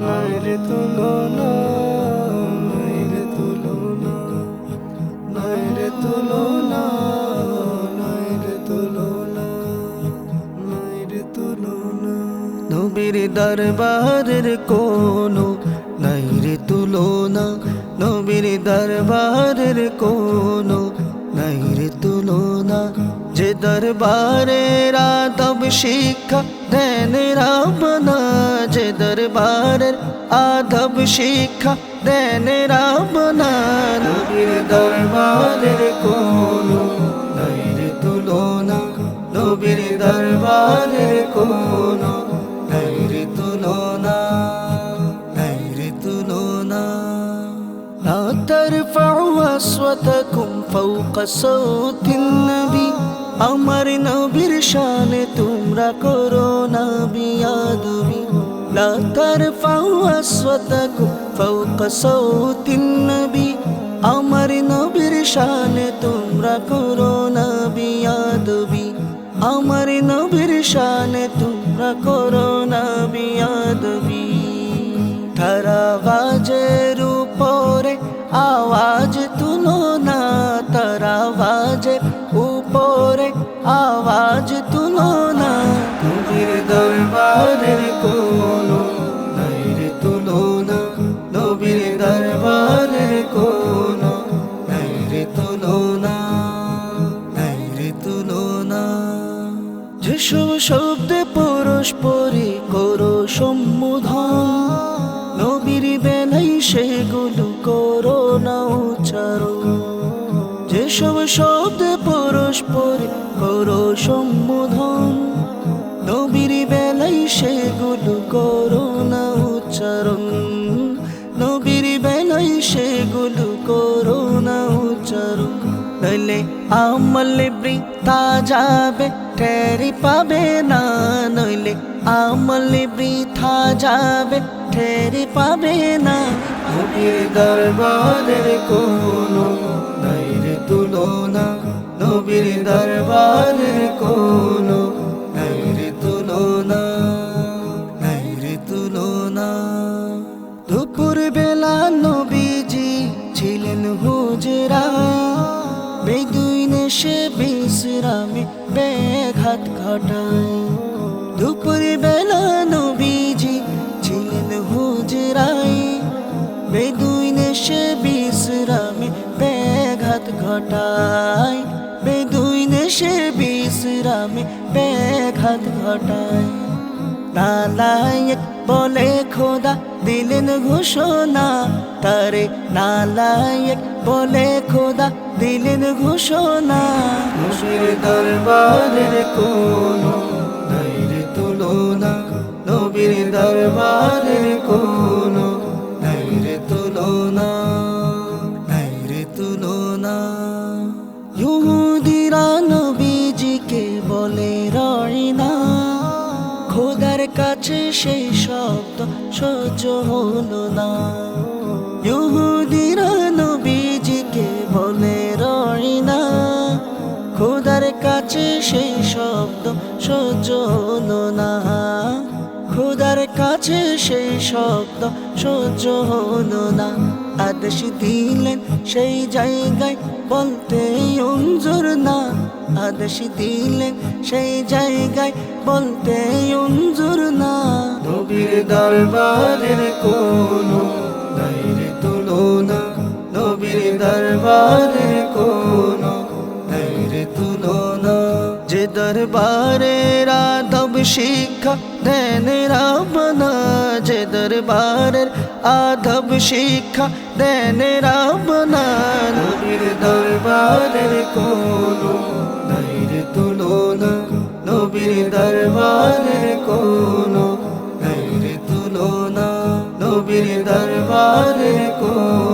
নাইরে তুলনা নাইরে তুলনা নাইরে তুলনা নাইরে তুলনা নাইরে তুলনা নবীর দরবারের কোনো নাইরে তুলনা নবীর দরবারের কোনো নাইরে তুলনা যে দরবারের আদব শিক্ষা দেন রাবনা যে দরবারের আদব শিক্ষা দেন রাবনা নবীর দরবারের কোনো নাইরে তুলনা নবীর দরবারের কোনো নাইরে তুলনা নাইরে তুলনা لا ترفعوا أصواتكم فوق صوت النبي আমার নবীর শানে তোমরা করো না বিয়াদবি لا ترفعوا أصواتكم فوق صوت النبي আমার নবীর শানে তোমরা করো না বিয়াদবি আমার নবীর শানে তোমরা করো না বিয়াদবি তারাবাজের উপরে আওয়াজ তুলো না তারাবাজের উপরে আওয়াজ তুলো না। নবীর দরবারের কোনো নাইরে তুলো না নবীর দরবারের কোনো নাইরে তুলো না নাইরে তুলো না যেসব শব্দে পরস্পরে করো সম্বোধন নবীর বেলাই সেগুলো করো না উচ্চারণ। যেসব শব্দে পরস্পরে করো সম্বোধন। নবীর বেলাই সেগুলো করো না উচ্চারণ। নবীর বেলাই সেগুলো করো না উচ্চারণ। নইলে আমল বৃতা যাবে, ঠেরি পাবে না। নইলে আমল বৃথা যাবে, ঠেরি পাবে না। নবীর দরবারের কোনো তুলনা দরবারের কোনো নাইরে তুলনা নাইরে তুলনা। দুপুর বেলা নবীজি ছিলেন হুজরায় বেদুইন সে বিশ্রামে ব্যাঘাত ঘটায়। দুপুর বেলা নবীজি ছিলেন হুজরায় বেদুইন সে বিশ্রামে ব্যাঘাত ঘটায়। বেদুইন বিশ্রামে ব্যাঘাত ঘটায়। নালায়ক বলে খোদা দিলেন ঘোষণা, তারে নালায়ক বলে খোদা দিলেন ঘোষণা। নবীর দরবারের কোনো নাইরে তুলনা, নবীর দরবারের কাছে সেই শব্দ সহ্য হলো না। ইহুদিরা নবীজিকে বলে রয়না খোদার কাছে সেই শব্দ সহ্য হলো না। খোদার কাছে সেই শব্দ সহ্য হলো না। আদেশ দিলেন সেই জায়গায় বলতে অঞ্জুর না। আদেশ দিলেন সেই জায়গায় বলতে অঞ্জুর না। নবীর দরবারের কোনো নাইরে তুলনা নবীর দরবারের কোনো নাইরে তুলনা যে দরবারের আদব শিক্ষা দেন রাবনা যে দরবারের আদব শিক্ষা দেন রাবনা নবীর দরবারের কোনো নাইরে তুলনা নবীর দরবারের কোনো নাইরে তুলনা নবীর দরবারের কোনো